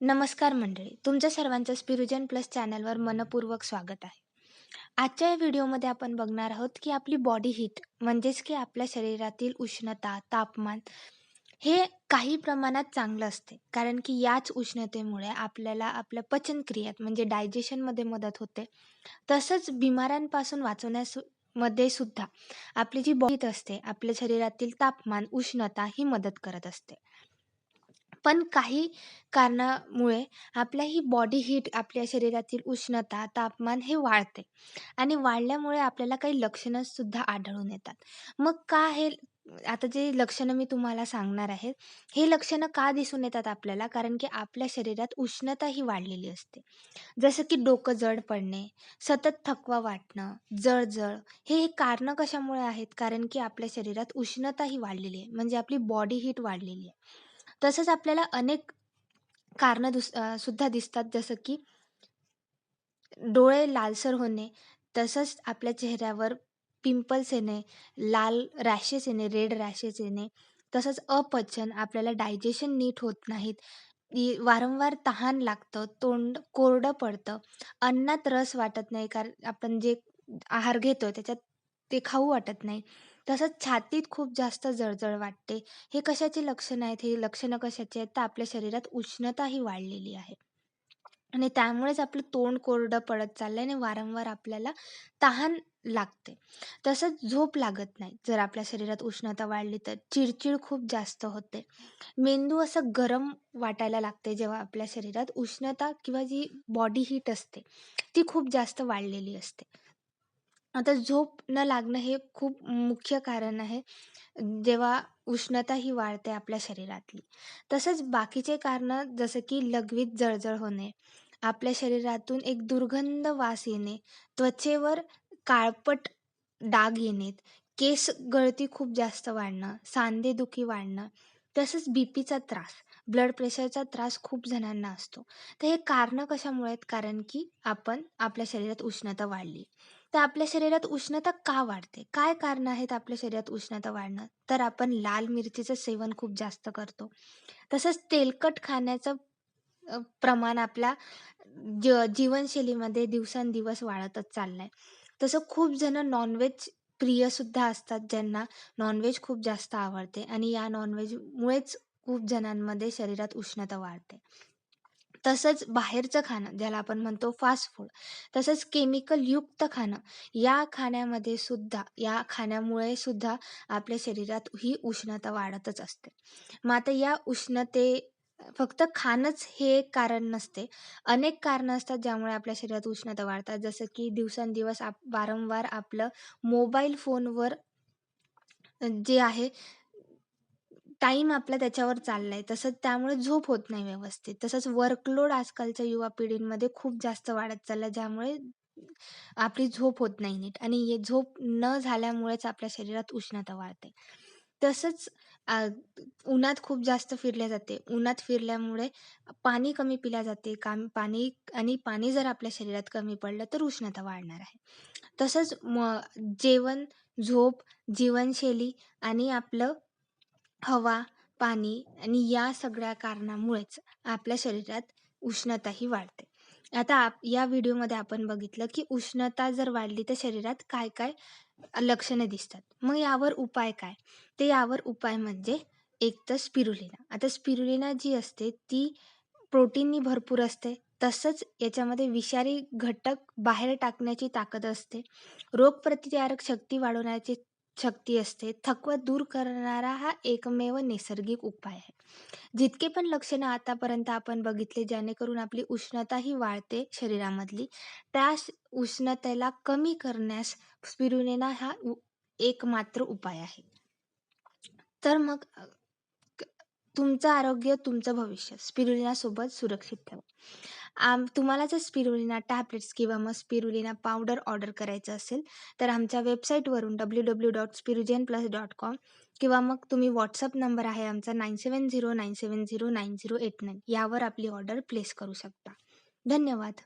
नमस्कार मंडळी तुमच्या सर्वांचं स्पिरुजन प्लस चॅनलवर मनपूर्वक स्वागत आहे. आजच्या या व्हिडिओमध्ये आपण बघणार आहोत की आपली बॉडी हीट म्हणजेच की आपल्या शरीरातील उष्णता तापमान हे काही प्रमाणात चांगलं असते. कारण की याच उष्णतेमुळे आपल्याला आपल्या पचनक्रियेत म्हणजे डायजेशनमध्ये मदत होते. तसंच बिमाऱ्यांपासून वाचवण्यास मध्ये सुद्धा आपली जी बॉडी असते आपल्या शरीरातील तापमान उष्णता ही मदत करत असते. पण काही कारणामुळे आपल्या ही बॉडी हीट आपल्या शरीरातील उष्णता तापमान हे वाढते. आणि वाढल्यामुळे आपल्याला काही लक्षणं सुद्धा आढळून येतात. मग का हे आता जे लक्षणं मी तुम्हाला सांगणार आहे हे लक्षणं का दिसून येतात आपल्याला? कारण की आपल्या शरीरात उष्णता ही वाढलेली असते. जसं की डोकं जड पडणे सतत थकवा वाटणं जळजळ हे कारणं कशामुळे आहेत? कारण की आपल्या शरीरात उष्णता ही वाढलेली आहे. म्हणजे आपली बॉडी हीट वाढलेली आहे. तसंच आपल्याला अनेक कारणं दुस सुद्धा दिसतात. जसं की डोळे लालसर होणे तसंच आपल्या चेहऱ्यावर पिंपल्स येणे लाल रॅशेस येणे रेड रॅशेस येणे तसंच अपचन आपल्याला डायजेशन नीट होत नाहीत वारंवार तहान लागतं तोंड कोरडं पडतं अन्नात रस वाटत नाही कारण आपण जे आहार घेतो त्याच्यात ते खाऊ वाटत नाही. तसंच छातीत खूप जास्त जळजळ वाटते. हे कशाची लक्षणं आहेत? हे लक्षणं कशाची आहेत? तर आपल्या शरीरात उष्णता ही वाढलेली आहे. आणि त्यामुळेच आपलं तोंड कोरडं पडत चाललंय आणि वारंवार आपल्याला तहान लागते. तसंच झोप लागत नाही. जर आपल्या शरीरात उष्णता वाढली तर चिडचिड खूप जास्त होते. मेंदू असं गरम वाटायला लागते जेव्हा आपल्या शरीरात उष्णता किंवा जी बॉडी हीट असते ती खूप जास्त वाढलेली असते. आता झोप न लागणं हे खूप मुख्य कारण आहे. जेव्हा उष्णता ही वाढते आपल्या शरीरातली. तसंच बाकीचे कारणं जसं की लघवीत जळजळ होणे आपल्या शरीरातून एक दुर्गंध वास येणे त्वचेवर काळपट डाग येणे केस गळती खूप जास्त वाढणं सांधेदुखी वाढणं तसंच बीपीचा त्रास. ब्लड प्रेशरचा त्रास खूप जणांना असतो. तर हे कारणं कशामुळे आहेत? कारण की आपण आपल्या शरीरात उष्णता वाढली. तर आपल्या शरीरात उष्णता का वाढते? काय कारण आहेत आपल्या शरीरात उष्णता वाढणं? तर आपण लाल मिरचीचं सेवन खूप जास्त करतो. तसंच तेलकट खाण्याचं प्रमाण आपल्या ज जीवनशैलीमध्ये दिवसेंदिवस वाढतच चाललंय. तसं खूप जण नॉनव्हेज प्रिय सुद्धा असतात ज्यांना नॉनव्हेज खूप जास्त आवडते. आणि या नॉनव्हेजमुळेच खूप जणांमध्ये शरीरात उष्णता वाढते. तसंच बाहेरचं खाणं ज्याला आपण म्हणतो फास्ट फूड तसंच केमिकल युक्त खाणं या खाण्यामध्ये सुद्धा या खाण्यामुळे सुद्धा आपल्या शरीरात ही उष्णता वाढतच असते. मात्र या उष्णते फक्त खाणंच हे एक कारण नसते. अनेक कारणं असतात ज्यामुळे आपल्या शरीरात उष्णता वाढतात. जसं की दिवसेंदिवस आप वारंवार आपलं मोबाईल फोनवर जे आहे टाईम आपला त्याच्यावर चाललाय. तसंच त्यामुळे झोप होत नाही व्यवस्थित. तसंच वर्कलोड आजकालच्या युवा पिढींमध्ये खूप जास्त वाढत चाललाय ज्यामुळे आपली झोप होत नाही नीट. आणि हे झोप न झाल्यामुळेच आपल्या शरीरात उष्णता वाढते. तसंच उन्हात खूप जास्त फिरले जाते. उन्हात फिरल्यामुळे पाणी कमी पिल्या जाते. काम पाणी आणि पाणी जर आपल्या शरीरात कमी पडलं तर उष्णता वाढणार आहे. तसंच म जेवण झोप जीवनशैली आणि आपलं हवा पाणी आणि या सगळ्या कारणामुळेच आपल्या शरीरात उष्णता ही वाढते. आता आप या व्हिडिओमध्ये आपण बघितलं की उष्णता जर वाढली तर शरीरात काय काय लक्षणे दिसतात. मग यावर उपाय काय? ते यावर उपाय म्हणजे एक तर स्पिरुलिना. आता स्पिरुलिना जी असते ती प्रोटीननी भरपूर असते. तसंच याच्यामध्ये विषारी घटक बाहेर टाकण्याची ताकद असते. रोगप्रतिकारक शक्ती वाढवण्याची शक्ती असते. थकवा दूर करणारा हा एकमेव नैसर्गिक उपाय आहे. जितके पण लक्षणं आतापर्यंत आपण बघितले जेणेकरून आपली उष्णता ही वाढते शरीरामधली त्या उष्णतेला कमी करण्यास स्पिरुलिना हा एकमात्र उपाय आहे. तर मग तुमचं आरोग्य तुमचं भविष्य. स्पिरुलिना सोबत सुरक्षित ठेवा. आम तुम्हाला जर स्पिरुलिना टॅब्लेट्स किंवा मग स्पिरुलिना पावडर ऑर्डर करायचं असेल तर आमच्या वेबसाईटवरून W W dot Spirugen plus dot com किंवा मग तुम्ही व्हॉट्सअप नंबर आहे आमचा nine seven zero nine seven zero nine zero eight nine यावर आपली ऑर्डर प्लेस करू शकता. धन्यवाद.